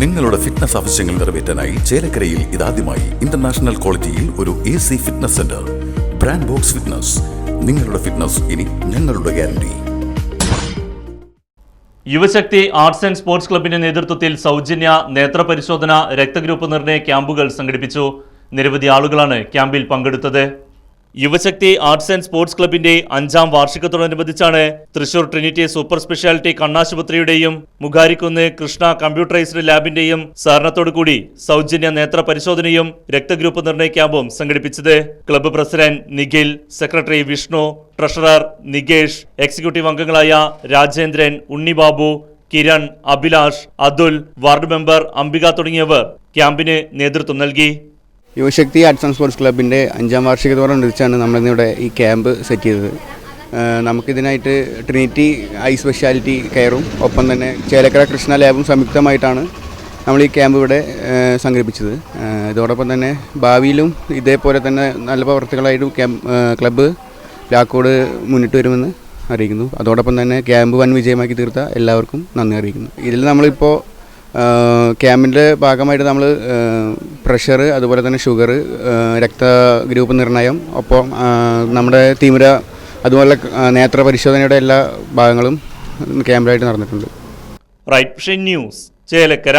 നിങ്ങളുടെ ഫിറ്റ്നസ് ആവശ്യങ്ങൾ നിറവേറ്റാനായി ചേലക്കരയിൽ ഇതാദ്യമായി ഇന്റർനാഷണൽ ക്വാളിറ്റിയിൽ ഒരു A C fitness centre brand box fitness നിങ്ങളുടെ ഫിറ്റ്നസ് ഇനി ഞങ്ങളുടെ guarantee Yuvashakthi arts and sports ക്ലബിന്റെ നേതൃത്വത്തിൽ സൗജന്യ നേത്രപരിശോധന രക്തഗ്രൂപ്പ് നിർണയ ക്യാമ്പുകൾ സംഘടിപ്പിച്ചു. നിരവധി ആളുകളാണ് ക്യാമ്പിൽ പങ്കെടുത്തത്. യുവശക്തി ആർട്സ് ആൻഡ് സ്പോർട്സ് ക്ലബിന്റെ അഞ്ചാം വാർഷികത്തോടനുബന്ധിച്ചാണ് തൃശൂർ ട്രിനിറ്റി സൂപ്പർ സ്പെഷ്യാലിറ്റി കണ്ണാശുപത്രിയുടെയും മുഖാരിക്കുന്ന് കൃഷ്ണ കമ്പ്യൂട്ടറൈസ്ഡ് ലാബിന്റെയും സഹകരണത്തോടുകൂടി സൗജന്യ നേത്ര പരിശോധനയും രക്തഗ്രൂപ്പ് നിർണയ ക്യാമ്പും സംഘടിപ്പിച്ചത് club president Nikhil secretary Vishnu treasurer Nikesh executive അംഗങ്ങളായ രാജേന്ദ്രൻ ഉണ്ണിബാബു കിരൺ അഭിലാഷ് അതുൽ വാർഡ് മെമ്പർ അംബിക തുടങ്ങിയവർ ക്യാമ്പിന് നേതൃത്വം നൽകി. യുവശക്തി ആർട്സ് ആൻഡ് സ്പോർട്സ് ക്ലബിന്റെ അഞ്ചാം വാർഷികത്തോടനുബന്ധിച്ചാണ് നമ്മളിന്നിവിടെ ഈ ക്യാമ്പ് സെറ്റ് ചെയ്തത്. നമുക്കിതിനായിട്ട് ട്രിനിറ്റി ഐ സ്പെഷ്യാലിറ്റി കെയറും ഒപ്പം തന്നെ ചേലക്കര കൃഷ്ണ ലാബും സംയുക്തമായിട്ടാണ് നമ്മൾ ഈ ക്യാമ്പ് ഇവിടെ സംഘടിപ്പിച്ചത്. ഇതോടൊപ്പം തന്നെ ഭാവിയിലും ഇതേപോലെ തന്നെ നല്ല പ്രവർത്തികളായിട്ട് ക്യാമ്പ് ക്ലബ്ബ് ലാക്കോട് മുന്നിട്ട് വരുമെന്ന് അറിയിക്കുന്നു. അതോടൊപ്പം തന്നെ ക്യാമ്പ് വൻ വിജയമാക്കി തീർത്ത എല്ലാവർക്കും നന്ദി അറിയിക്കുന്നു. ഇതിൽ നമ്മളിപ്പോൾ ക്യാമ്പിന്റെ ഭാഗമായിട്ട് നമ്മൾ പ്രഷർ അതുപോലെ തന്നെ ഷുഗർ രക്ത ഗ്രൂപ്പ് നിർണയം ഒപ്പം നമ്മുടെ തീവ്ര അതുപോലെ നേത്ര പരിശോധനയുടെ എല്ലാ ഭാഗങ്ങളും ക്യാമ്പിലായിട്ട് നടന്നിട്ടുണ്ട്. Right news Chelakkara.